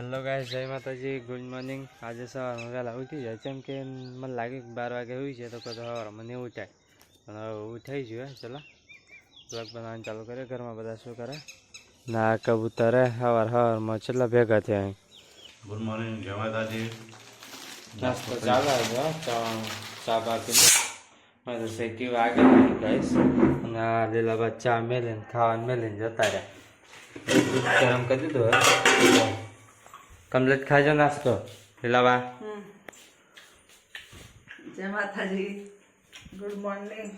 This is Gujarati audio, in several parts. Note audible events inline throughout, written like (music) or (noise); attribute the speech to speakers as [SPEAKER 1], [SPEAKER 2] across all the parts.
[SPEAKER 1] હેલો ગાય જય માતાજી ગુડ મોર્નિંગ આજે સવારમાં વહેલા ઉઠી જાય. કેમ કે મને લાગે બાર વાગે હોય છે તો કદાચ સવારે મને ઉઠાય. અને હવે ઉઠાઈ ગયું ચલો. બ્લોગ બનાવવાનું ચાલુ કરે ઘરમાં બધા શું કરે? ના કબૂતરે સવાર સવારમાં છેલ્લા ભેગા થયા અહીં.
[SPEAKER 2] ગુડ મોર્નિંગ જય માતાજી.
[SPEAKER 1] નાસ્તો ચાલે છે ચા બાકી શેકી વાગે ગાઈસ અને આ લીલા બાદ ચા મેલીને ખાવાનું મેલીને જતા રહ્યા. ગરમ કરી દીધું હવે કમ્પ્લીટ ખાજો નાસ્તો. લીલાબા
[SPEAKER 3] જય માતાજી. ગુડ મોર્નિંગ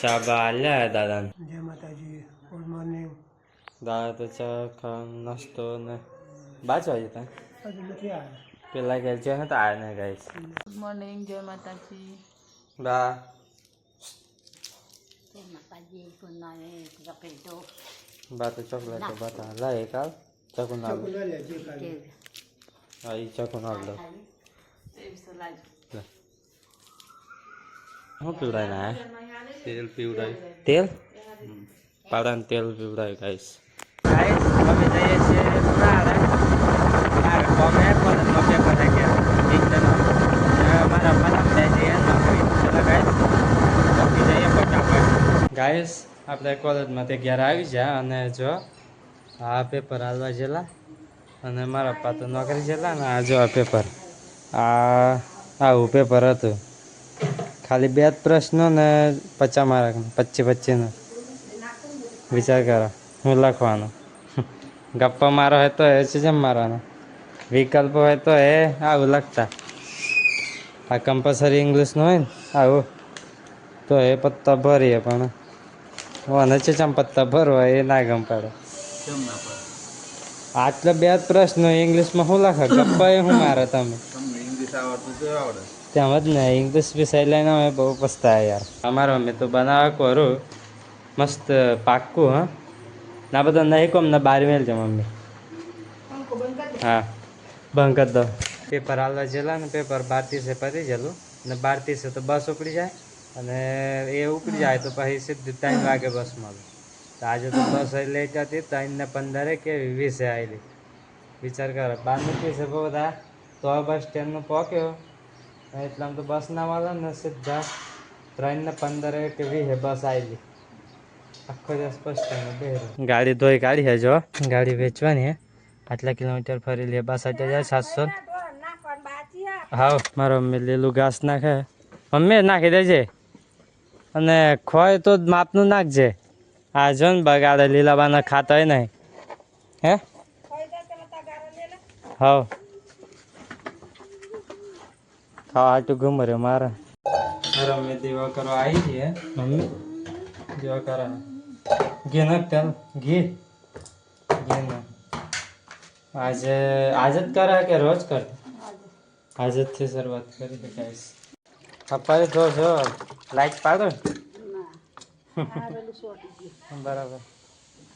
[SPEAKER 1] ચા આલ્યા દાદાને
[SPEAKER 3] જય માતાજી. ગુડ મોર્નિંગ
[SPEAKER 1] દાદા તો ચા ખા નાસ્તો ને બાજ જતા.
[SPEAKER 3] તા નથી આવ્યા.
[SPEAKER 1] પેલા ગયા છે તો આ ને ગાઈસ.
[SPEAKER 3] ગુડ મોર્નિંગ જય માતાજી.
[SPEAKER 1] બા. બા તો ચોકલેટ બતા. લાય કાલ ચકુ ના હા એ ચકુ ના લો. શું પીવડાય ના
[SPEAKER 2] તેલ પીવડાય.
[SPEAKER 1] તેલ પાડાને તેલ પીવડાય ગાઈસ. ગાઈસ અમે જઈએ છીએ ઉનાળે. મારે કોમે કોલેજમાં પેપર થઈ ગયા એકદમ મારા બે જઈએ નોકરી ચલો ગાઈસ. નોકરી જઈએ ફટાફટ. ગાઈસ આપણે કોલેજમાંથી ઘેર આવી જાય અને જો આ પેપર હાલવા જેલા. અને મારા પપ્પા તો નોકરી જેલા ને આ જો આ પેપર આ આવું પેપર હતું. ખાલી બે જ પ્રશ્નો ને પચાસ મારા પચી પચીનો વિચાર કરો, હું લખવાનો. ગપ્પા મારો હોય તો એ છે જેમ મારવાનો. વિકલ્પ હોય તો એ આવું લખતા. આ કમ્પલસરી ઇંગ્લિશનું હોય ને, આવું. તો એ પત્તા ભરીએ પણ. મને છે ચમ પત્તા ભરવા એ ના ગમ પડે. આટલા બે પ્રશ્નો ઇંગ્લિશમાં શું લખે? ગપ્પાએ શું મારે તમે? તેમ જ ને, ઇંગ્લિશ વિષય લઈને અમે બહુ પસ્તાય યાર. અમારો અમે તો બનાવવા કરું, મસ્ત પાક્કું, હા. ના, બધા નહીં કોમ, ના, બાર મેલ છે મમ્મી. હા. બંધ કરી દો. પેપર હાલવા જેલા ને, પેપર બાર ત્રીસે પતી જેલું. ને બાર ત્રીસે તો બસ ઉપડી જાય. અને એ ઉપડી જાય તો પછી સીધી ટાઈમ વાગે બસ મળે. તો આજે તો બસ લેટ હતી ત્રણ ને પંદરે કે વીસે આવેલી વિચાર કરો બાર ને છે બધા. તો આ બસ સ્ટેન્ડનો પહોંચ્યો એટલામાં તો બસ ના મળે ને સીધા ત્રણ ને પંદરે કે વીસે બસ આવેલી આખો દિવસ બસ સ્ટેન્ડ બેહરો ગાડી ધોઈ કાઢી હે જો. ગાડી વેચવાની હે. આટલા કિલોમીટર ફરી લે બસ હજાર જાય સાતસો હા મારો મમ્મી લીલું ઘાસ નાખે. મમ્મી નાખી દેજે. અને ખોય તો માપનું નાખજે. આ જો ને બગાડે લીલાબાના ખાતા નહીં હે? હવ. ખાવા હાટું ઘુમરે મારે. મારા મમ્મી દીવા કરવા આવી છે મમ્મી દીવા કરા ઘી નાખ તેલ. ઘી? ઘી નાખ. આજે આજે જ કરે કે રોજ કરતા આજે. જ થી શરૂઆત કરી જો લાઈટ પાડો બરાબર.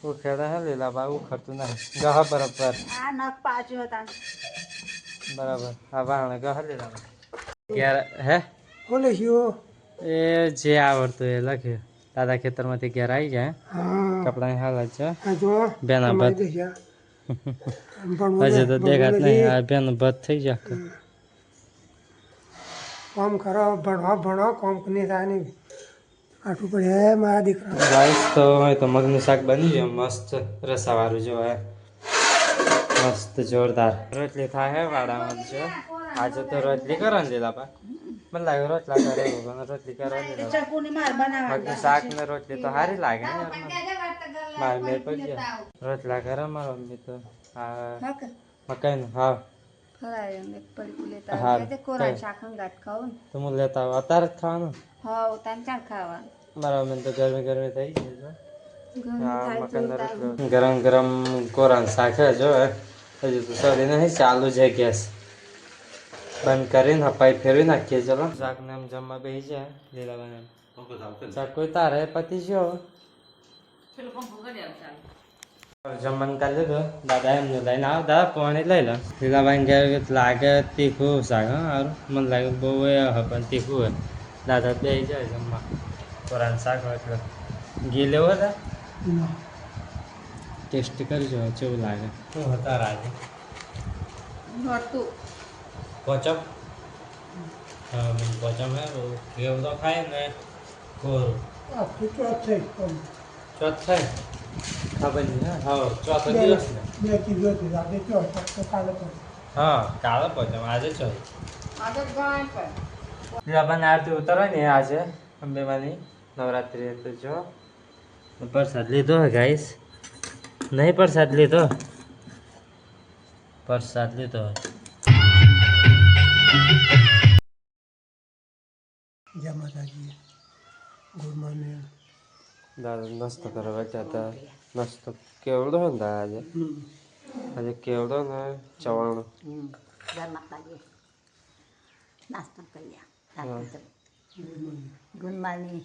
[SPEAKER 1] ઉખેડા હે લીલા બા ઉખડતું ના ગહ બરાબર
[SPEAKER 3] આ નખ પાછું હતા.
[SPEAKER 1] બરાબર. આ વાણ ગહ લીલા બા ક્યારે? હે?
[SPEAKER 3] બોલે હ્યો
[SPEAKER 1] એ જે આવડતું એ લખ્યું દાદા ખેતરમાંથી ઘેર આવી જાય
[SPEAKER 3] હા.
[SPEAKER 1] કપડાની હાલત છે. બેના ભત. હજી તો દેખાત નહીં. આ બેન ભત થઈ જાય
[SPEAKER 3] કામ કરો ભણવા ભણો કોમ નહીં થાય નહીં આટલું પડે હે મારા દીકરા.
[SPEAKER 1] રાઈસ તો હોય તો મગનું શાક બની ગયું. મસ્ત રસાવાળું જો હે. મસ્ત જોરદાર. રોટલી થાય હે વાડામાં જો આજે તો રોટલી કરો ને લીલા પા મને લાગે રોટલા કરે પણ રોટલી દીધા
[SPEAKER 3] બનાવવા
[SPEAKER 1] મગનું શાક ને રોટલી તો સારી લાગે ને મારે મેર પડી ગયા. રોટલા કરે મારા મમ્મી તો. હા. મકાઈનું હા. હા. તો હું લેતા આવું. અત્યારે જ ખાવાનું. મારા મન તો ગરમી ગરમી થઈ ગઈ છે. ગરમ ગરમ કોરાન છે જો હજુ તો સરી નહીં ચાલુ છે ગેસ. બંધ કરીને હપાઈ ફેરવી નાખીએ ચલો. શાક ને એમ જમવા બેસી છે લીલા બને શાક કોઈ તારે પતિ ગયો. જમવાનું કાઢી લીધું. દાદા એમને લઈને આવ દાદા પાણી લઈ લો. લીલાબાઈ ઘેર લાગે તીખું શાક હા મને લાગે બહુ પણ તીખું હોય. દાદા બે જાય જમવા. કોરાન શાક હોય એટલે ઘી લેવો હતા ટેસ્ટ કરજો કેવું લાગે. શું હતા રાજે
[SPEAKER 4] નહોતું
[SPEAKER 1] પોચમ? હા મને પોચમ હે કેવું તો ખાય ને કોરું
[SPEAKER 3] આ તો થઈ કમ.
[SPEAKER 1] ચોથ ખબર નહીં હા. ચોથો દિવસ ને.
[SPEAKER 3] બે કિલો આજે ચોથ કાલે
[SPEAKER 1] હા કાલે પોચમ આજે ચોથ.
[SPEAKER 4] આજે ગણાય પણ.
[SPEAKER 1] દીવાબાની આરતી ઉતારવાની ને આજે અંબેમાની નવરાત્રી તો જો. પ્રસાદ લીધો હે ગાઈસ. નહીં પ્રસાદ લીધો? પ્રસાદ લીધો
[SPEAKER 3] જય માતાજી. Good morning.
[SPEAKER 1] દાદા નાસ્તો કરવા જતા નાસ્તો કેવડો હે ને દાદા આજે? આજે કેવડો ને? ચવાણો.
[SPEAKER 4] જય માતાજી. નાસ્તો કર્યા ગુડ મોર્નિંગ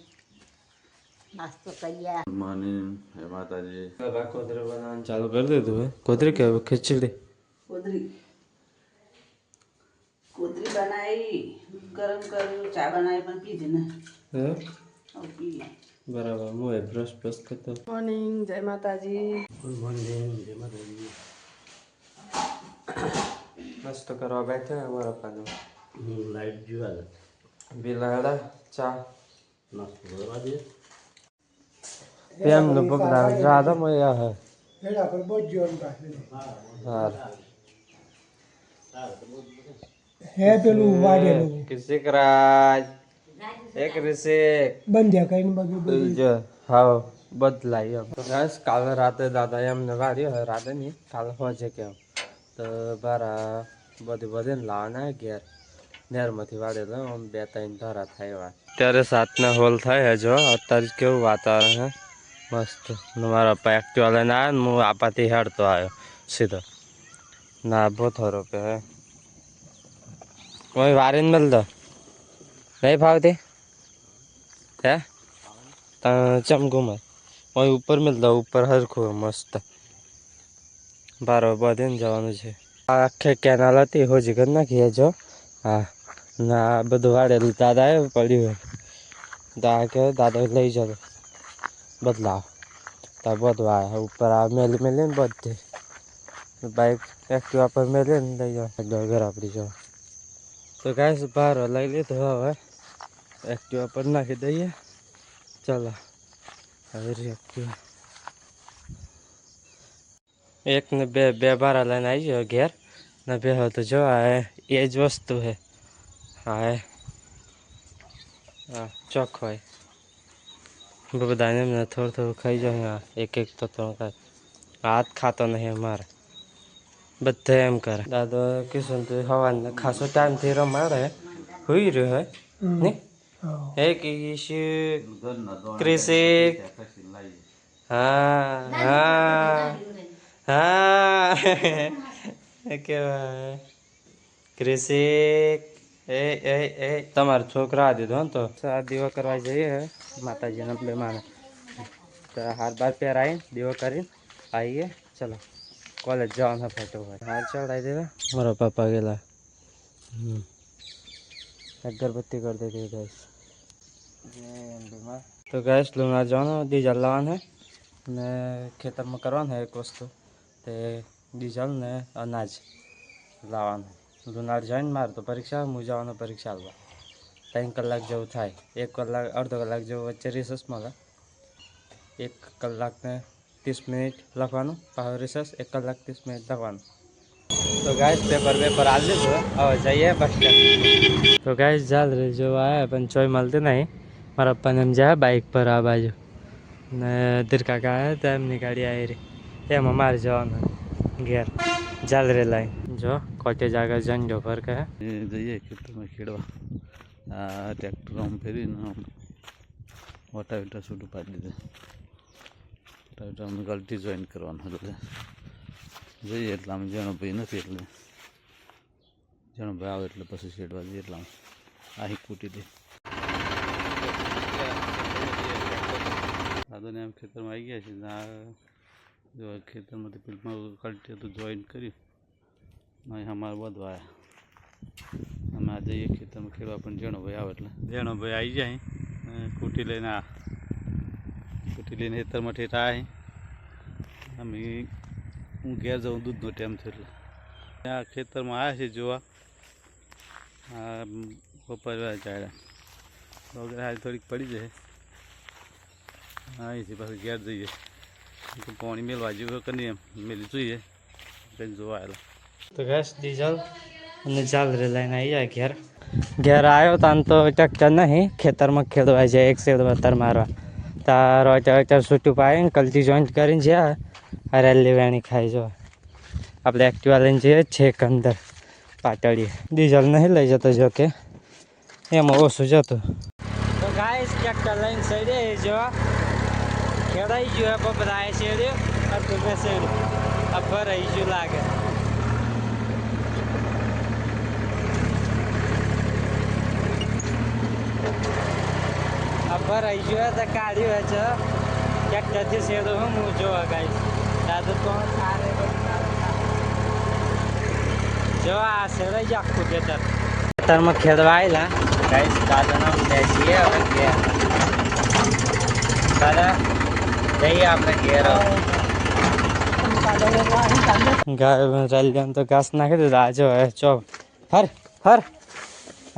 [SPEAKER 4] નાસ્તો કર્યા
[SPEAKER 2] ગુડ મોર્નિંગ હે માતાજી.
[SPEAKER 1] બાબા કોતરે બનાવવાનું ચાલુ કરી દીધું હે. કોદરે કે ખીચડી?
[SPEAKER 5] કોદરી કોદરી બનાવી ગરમ કર્યું ચા બનાવી પણ પીધી ને
[SPEAKER 1] હે?
[SPEAKER 5] હવે પીએ.
[SPEAKER 1] બરાબર હું એ બ્રશ બ્રશ કરતો.
[SPEAKER 5] મોર્નિંગ જય માતાજી.
[SPEAKER 1] નાસ્તો કરવા બેઠા અમારા પાનો
[SPEAKER 2] લાઈટ જોવા
[SPEAKER 1] બિલાડા ચા પ્રેમ નો બગડા રાધા મયા હે
[SPEAKER 3] એડા પર પાસે
[SPEAKER 1] હાર
[SPEAKER 3] હે પેલું વાડેલું
[SPEAKER 1] કિસિક રાજ એક રિસિક
[SPEAKER 3] બંધ્યા કરીને બધું બધું
[SPEAKER 1] જો હાવ બદલાય એમ તો ગાઈસ કાલે રાતે દાદા એમને વાર્યો હે રાતે નહીં કાલે હોજે કેમ તો બારા બધી બધી લાવવાના ઘેર નેરમાંથી વાળેલો આમ બે ત્રણ ધારા થાય એવા. અત્યારે સાતના હોલ થાય જો અત્યારે કેવું વાતાવરણ હે મસ્ત. મારા પપ્પા એક્ટિવા લઈને આવ્યો હું આપાથી હેડતો આવ્યો, સીધો. ના, બહુ થોડો પે, હે. કોઈ વારીને મળ દો નહીં ફાવતી? હે? ચમ ઘુમાય કોઈ ઉપર દો ઉપર હરખું, મસ્ત. બારો બધીને જવાનું છે. આ આખે કેનાલ હતી, હોજી કરી નાખીએ જો હા. ના બધું વાળેલું દાદા એ પડ્યું હોય. દાદા કે દાદા, લઈ જતો બદલાવ. તા બધું આ ઉપર આ મેલી મેલી ને બધી. બાઈક એક્ટિવા પર મેલી ને લઈ જાવ ઘર આપણી જવા. તો ગાય બહાર લઈ લીધો હવે. એક્ટિવા પર નાખી દઈએ. ચાલો. હવે એક્ટિવા એક ને બે બે બારા લઈને આવી જાઓ ઘેર. ને બે તો જો આ એ જ વસ્તુ છે હા એ. હા ચોખ્ખો બધાને મને થોડું થોડું ખાઈ જાય હા એક એક તો ત્રણ હાથ ખાતો નહીં અમારે. બધે એમ કરે. દાદો કિશન તો હવાને ખાસો ટાઈમથી રમાડે. હોઈ રહ્યો હે ને
[SPEAKER 3] હા
[SPEAKER 1] કિશન ક્રિસિક હા હા. હા. (laughs) કેવાય. ક્રિસિક એ એ એ તમારા છોકરા આ દીધો ને તો. આ દીવો કરવા જઈએ માતાજીના બે માને. તો હાર બાર પહેરાવીને દીવો કરીને આવીએ. ચલો કોલેજ જવાના ફટાફટ. હાર ચડાવી દેવા. મારા પપ્પા ગયેલા. હમ. અગરબત્તી કરી દીધી ગેસ તો ગેસ લુણા જવાનું ડીઝલ લાવવાનું છે ને ખેતરમાં કરવાનું છે એક વસ્તુ. તે ડીઝલ ને અનાજ લાવવાનું લુનાર જઈને માર તો પરીક્ષા, હું જવાનું પરીક્ષા આપવા ત્રણ કલાક જેવું થાય. એક કલાક, અડધો કલાક જેવું વચ્ચે રિસર્ચ મળે. એક કલાકને ત્રીસ મિનિટ લખવાનું, પાછો રિસર્ચ એક કલાક ત્રીસ મિનિટ લખવાનું. તો ગાય પેપર પેપર આવી લીધું હવે જઈએ બસ તો ગાય ચાલ રે, જો આવ્યા પણ ચોય મળતી નહીં. મારા પપ્પાને એમ જાય બાઇક પર આ બાજુ. ને ધીર કાકા આવ્યા તો એમની ગાડી આવી રહી. એમાં મારે જવાનું. ઘેર. જાલરે રે લાઈ જો, કોટેજ આગળ જઈને જો ફર કહે
[SPEAKER 2] એ જઈએ ખેતરમાં ખેડવા. આ ટ્રેક્ટર આમ ફેરીને આમ વટાવીટા છૂટું પાડી દીધું. વટાવીટા અમે ગલટી જોઈન કરવાનું હતું જઈએ એટલે આમ જણો ભાઈ નથી એટલે. જણો ભાઈ આવે એટલે પછી છેડવા જઈએ એટલે આમ આહી કૂટી દે. દાદાને આમ ખેતરમાં આવી ગયા છે. જો ખેતરમાંથી પેલું કાઢી હતું જોઈન કર્યું. અહીં અમારે બધું આવ્યા અમે આ જઈએ ખેતરમાં ખેડવા, પણ જેણો ભાઈ આવે એટલે. જેણો ભાઈ આવી જાય કૂટી લઈને આ કૂટી લઈને ખેતરમાં ઠેઠા આ અમે હું ઘેર જાઉં દૂધનો ટાઈમ થયો એટલે. આ ખેતરમાં આવ્યા છે જોવા. આ બપોર ચાલ્યા વગેરે હાલ થોડીક પડી જાય. અહીંથી છે પાછું ઘેર જઈએ. પાણી મેળવા જેવું કરી એમ મેલી જોઈએ કંઈ જોવા આવેલા
[SPEAKER 1] તો ગેસ ડીઝલ અને ચાલરી લઈને આવી જાય ઘેર. ઘેર આવ્યો તાન તો ટ્રેક્ટર નહીં ખેતરમાં ખેડવા જાય એક સેડ વતર મારવા. તારો ટ્રેક્ટર છૂટું પાડીને કલથી જોઈન્ટ કરીને જ્યાં આ રેલી વેણી ખાઈ જો. આપણે એક્ટિવા લઈને જઈએ છેક અંદર પાટડીએ. ડીઝલ નહીં લઈ જતો જો કે. એમાં ઓછું જતું. તો ગાય ટ્રેક્ટર લઈને સડે જો. ખેડાઈ ગયું હે બપરાય શેડ્યું અડધું મેં શેડ્યું આ ભરાઈ ગયું લાગે આ ભરાઈ ગયું તો કાઢ્યું છે ટ્રેક્ટરથી શેડું હું હું જોવા ગાઈસ દાદુ તો કારે જો આ શેડાઈ જ આખું ખેતર ખેતરમાં ખેડવા આવેલા ગાઈસ દાદાના બેસીએ હવે દાદા જઈએ આપણે ઘેર. ગાય ચાલી તો ઘાસ નાખી દીધું. આજે હવે ચો હર હર.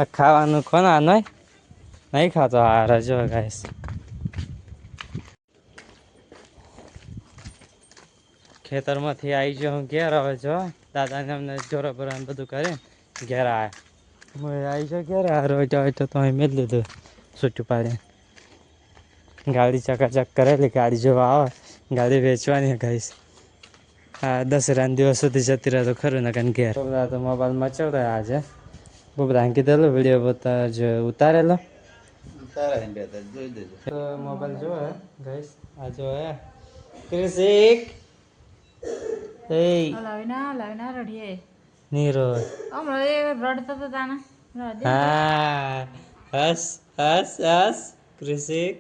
[SPEAKER 1] આ ખાવાનું ખોના નહીં? નહીં ખાતો હાર જો ગાઈસ. ખેતરમાંથી આવી જો હું ઘેર હવે જો. દાદાને અમને જોરો બોરા બધું કરી ઘેર આવ્યા હું આવી જો ઘેર, આ રોજ હોય તો અહીં મેળ લીધું છૂટું પાડીને ગાડી ચકાચક કરેલી ગાડી જોવા આવે. ગાડી વેચવાની ગાઈશ હા દસરાના દિવસ સુધી જતી રહે તો ખરું ને કારણ ઘેર. બધા તો મોબાઈલ મચાવતા આજે. બહુ બધા કીધેલું વીડિયો બતા જો ઉતારેલો. મોબાઈલ જોવે હે ગાઈસ. આ જો હે. ક્રિસિક એ
[SPEAKER 6] લાવીના લાવીના રડીએ.
[SPEAKER 1] નીરો.
[SPEAKER 6] હમણાં એ રડતો તો તાના
[SPEAKER 1] હા. હસ હસ હસ. ક્રિસિક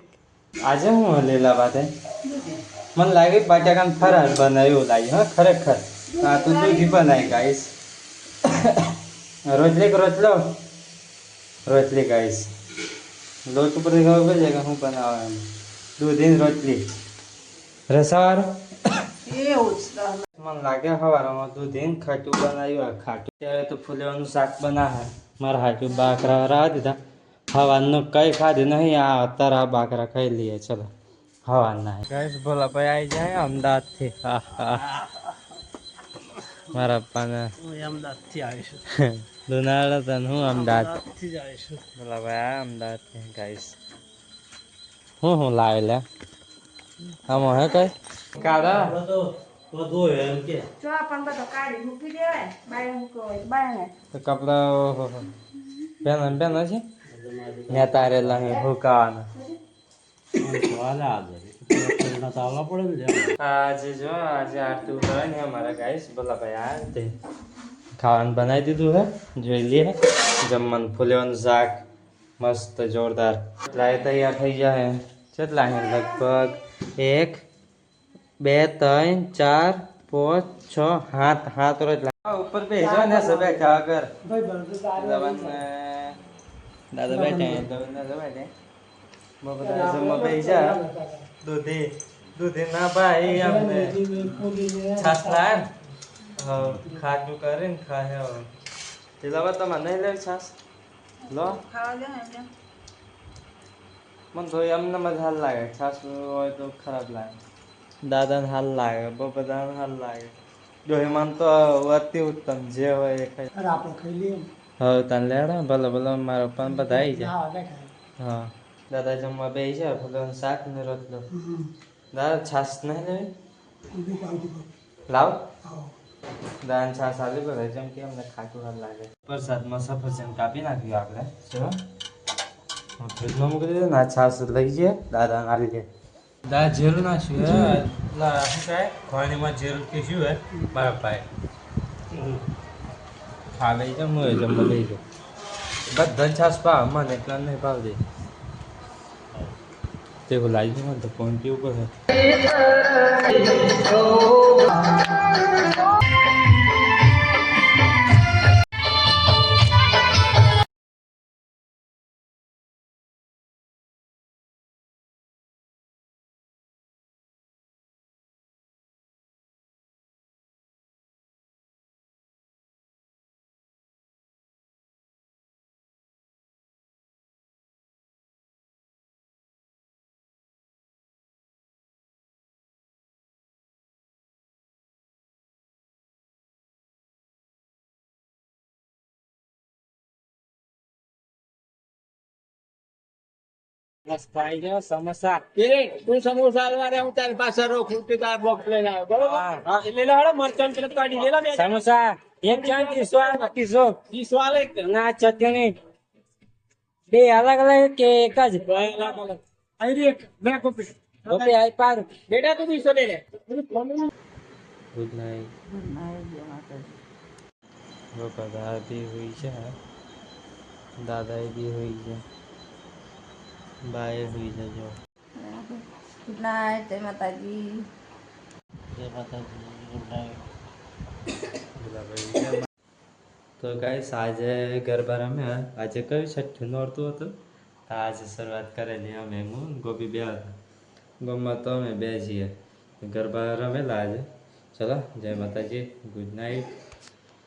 [SPEAKER 1] આજે હું હલેલા વાતે મને લાગે બટાકાનું ફરાર બનાવ્યું લાગ્યું હા ખરેખર. આ તો દૂધી બનાવી ગાઈશ રોટલી કે રોટલો? રોટલી ગાઈશ લોટ ઉપર ખબર પડે કે હું બનાવે એમ. દૂધી રોટલી. રસાવાર મને લાગે સવારમાં દૂધી ખાટું બનાવ્યું ખાટું. ત્યારે તો ફૂલેવાનું શાક બનાવે. મારા હાટું બાકરા રાહ દીધા. હવાનું કઈ ખાધું નહીં આ અત્યારે આ બાકરા ખાઈ લઈએ ચલો. હવાના ગેસ ભોલા ભાઈ આવી જાય અમદાવાદથી. થી મારા પપ્પાને
[SPEAKER 3] અમદાવાદથી આવીશું
[SPEAKER 1] દુનાળા (laughs) તને હું અમદાવાદ. ભોલા ભાઈ આ અમદાવાદથી ગાઈશ હું હું લાવે લે. આમાં હે કઈ? કાઢા.
[SPEAKER 6] જો પણ બધો કાઢી મૂકી દેવાય બાય મૂકો હોય તો
[SPEAKER 1] તો કપડા પહેન બેન બેન છે? ને રેલા હે હુકાન આજે જો આજે આરતી ઉતરાય ને અમારા ગાઈસ બોલા ભાઈ આ તે ખાવાનું બનાવી દીધું હે. જોઈ લઈએ જમવાનું ફૂલેવાનું શાક. મસ્ત જોરદાર. લાય તૈયાર થઈ જાય કેટલા હે? લગભગ એક બે ત્રણ ચાર પાંચ છ હાથ હાથ રોજ ઉપર બેસો ને સબે ખાવા દવન દાદા બેઠા દાદા બેઠા બધા જમવા બેસા દૂધી દૂધી ના ભાઈ અમને. છાસ લાય ખાટું કરીને ખાય હવે. પેલા વાર નહીં લેવી છાસ લો.
[SPEAKER 6] ને
[SPEAKER 1] મને તો એમને જ હાલ લાગે. છાસ હોય તો ખરાબ લાગે. દાદાને હાલ લાગે. બધાને હાલ લાગે. ડોહીમાન તો અતિ ઉત્તમ. જે હોય એ ખાઈ
[SPEAKER 3] આપણે ખાઈ લઈએ
[SPEAKER 1] હવે તને લેડો ભલે ભલે મારા પણ બધા આવી જાય.
[SPEAKER 3] હા
[SPEAKER 1] દાદા જમવા બે છે ભલે શાક ને રોટલો. દાદા છાસ નહીં લેવી? લાવ.
[SPEAKER 3] હા
[SPEAKER 1] દાન છાસ આલી પડે જેમ કે અમને ખાટું હાલ લાગે. પ્રસાદમાં સફરજન કાપી નાખ્યું આપણે. જો ફ્રીજમાં મૂકી દીધું ના છાસ લઈ જઈએ દાદા ના દે. દાદા જીરું નાખ્યું હે. લા શું કહે? ખોણીમાં જીરું શું હે? મારા ભાઈ. ખા લઈ જાઉં હું જમવા લઈ જાઉં બધા છાસ ભાવ મને એટલા નહીં ભાવ દે તે લાવી મને તો ફોન પીવું પડે મસ્ત આવી ગયો સમોસા.
[SPEAKER 7] તું સમોસા આલવા રે હું તારી પાસે રોકું તું તાર બોક્સ લઈને આવ્યો બરોબર?
[SPEAKER 1] હા.
[SPEAKER 7] હા એટલે લે હળો મરચાં પેલા કાઢી લે લે બે.
[SPEAKER 1] સમોસા એક ના ચટણી. અલગ અલગ કે એક જ?
[SPEAKER 7] રે બે કોપી.
[SPEAKER 1] ઓકે આઈ પાર
[SPEAKER 7] બેટા તું લે
[SPEAKER 1] ગુડ દાદા બી હોય બી છે. બાએ હુઈ જજો
[SPEAKER 6] ગુડ નાઇટ જય માતાજી
[SPEAKER 1] જય માતાજી ગુડ નાઇટ તો ગાઈસ આજે ગરબા રમ્યા આજે કયું છઠ્ઠું નોરતું હતું તો આજે શરૂઆત કરેલી અમે હું ગોપી બે હતા ગમમાં તો અમે બે છીએ ગરબા રમેલા આજે ચલો જય માતાજી ગુડ નાઇટ